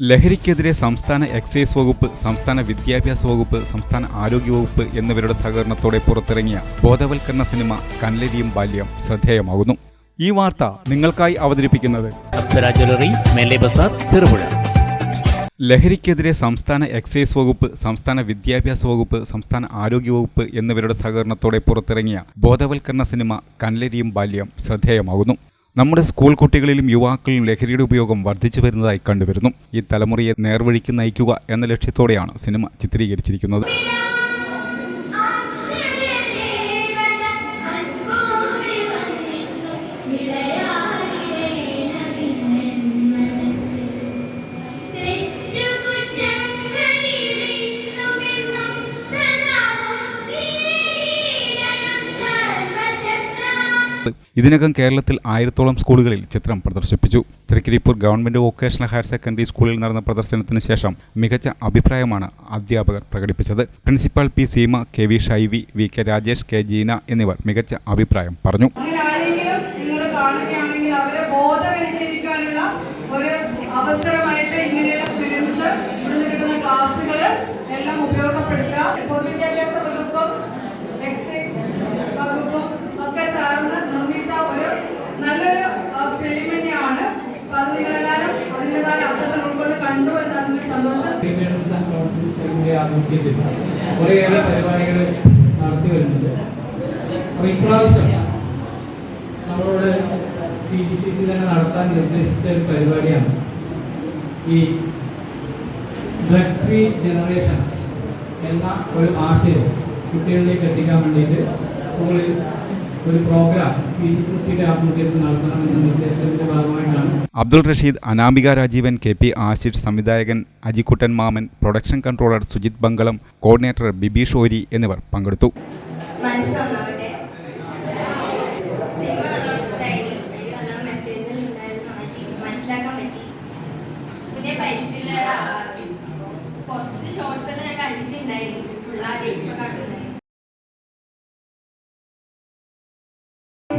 ലഹരിക്കെതിരെ സംസ്ഥാന എക്സൈസ് വകുപ്പ് സംസ്ഥാന വിദ്യാഭ്യാസ വകുപ്പ് സംസ്ഥാന ആരോഗ്യ വകുപ്പ് എന്നിവരുടെ സഹകരണത്തോടെ പുറത്തിറങ്ങിയ ബോധവൽക്കരണ സിനിമ കനലരിയും ബാല്യം ശ്രദ്ധേയമാകുന്നു. ഈ വാർത്ത നിങ്ങൾക്കായി അവതരിപ്പിക്കുന്നത് ചെറുപുഴ. ലഹരിക്കെതിരെ സംസ്ഥാന എക്സൈസ് വകുപ്പ് സംസ്ഥാന വിദ്യാഭ്യാസ വകുപ്പ് സംസ്ഥാന ആരോഗ്യ വകുപ്പ് എന്നിവരുടെ സഹകരണത്തോടെ പുറത്തിറങ്ങിയ ബോധവൽക്കരണ സിനിമ കനലരിയും ബാല്യം ശ്രദ്ധേയമാകുന്നു. നമ്മുടെ സ്കൂൾ കുട്ടികളിലും യുവാക്കളിലും ലഹരിയുടെ ഉപയോഗം വർദ്ധിച്ചു വരുന്നതായി കണ്ടുവരുന്നു. ഈ തലമുറയെ നേർവഴിക്ക് നയിക്കുക എന്ന ലക്ഷ്യത്തോടെയാണ് സിനിമ ചിത്രീകരിച്ചിരിക്കുന്നത്. ഇതിനകം കേരളത്തിൽ ആയിരത്തോളം സ്കൂളുകളിൽ ചിത്രം പ്രദർശിപ്പിച്ചു. Trikaripur government vocational higher secondary സ്കൂളിൽ നടന്ന പ്രദർശനത്തിന് ശേഷം മികച്ച അഭിപ്രായമാണ് അധ്യാപകർ പ്രകടിപ്പിച്ചത്. Principal P Seema K V Shaivi V K Rajesh K Jeena എന്നിവർ മികച്ച അഭിപ്രായം പറഞ്ഞു. അവരെ ബോധവൽക്കരിക്കാനുള്ള ഒരു അവസരമായിട്ട് ഇങ്ങനെയുള്ള നല്ലൊരു ഫിലിം തന്നെയാണ് അപ്പൊ അത് നിങ്ങളെല്ലാവരും അതിന്റെതായ അർത്ഥത്തിൽ സന്തോഷം. കുറേയേറെ പരിപാടികൾ നടത്തി വരുന്നുണ്ട്. അപ്പോൾ ഇപ്രാവശ്യം നമ്മളോട് സി ജി സി സി തന്നെ നടത്താൻ നിർദ്ദേശിച്ച ഒരു പരിപാടിയാണ് ഈ ഡ്രഗ് ഫ്രീ ജനറേഷൻ എന്ന ഒരു ആശയം കുട്ടികളിലേക്ക് എത്തിക്കാൻ വേണ്ടിയിട്ട് സ്കൂളിൽ ഒരു പ്രോഗ്രാം സി ജി സി സിയുടെ ആഭിമുഖ്യത്തിൽ നടത്തണമെന്ന നിർദ്ദേശത്തിന്റെ ഭാഗമായിട്ടാണ്. അബ്ദുൾ റഷീദ് അനാമിക രാജീവൻ കെ പി ആശിഷ് സംവിധായകൻ Ajikuttan Maman production controller Sujith Bangalam coordinator Bibeesh Ori എന്നിവർ പങ്കെടുത്തു. മനസ്സിലാവട്ടെ ഞാൻ നല്ലോണം ഇഷ്ടമായി അതിൽ നല്ല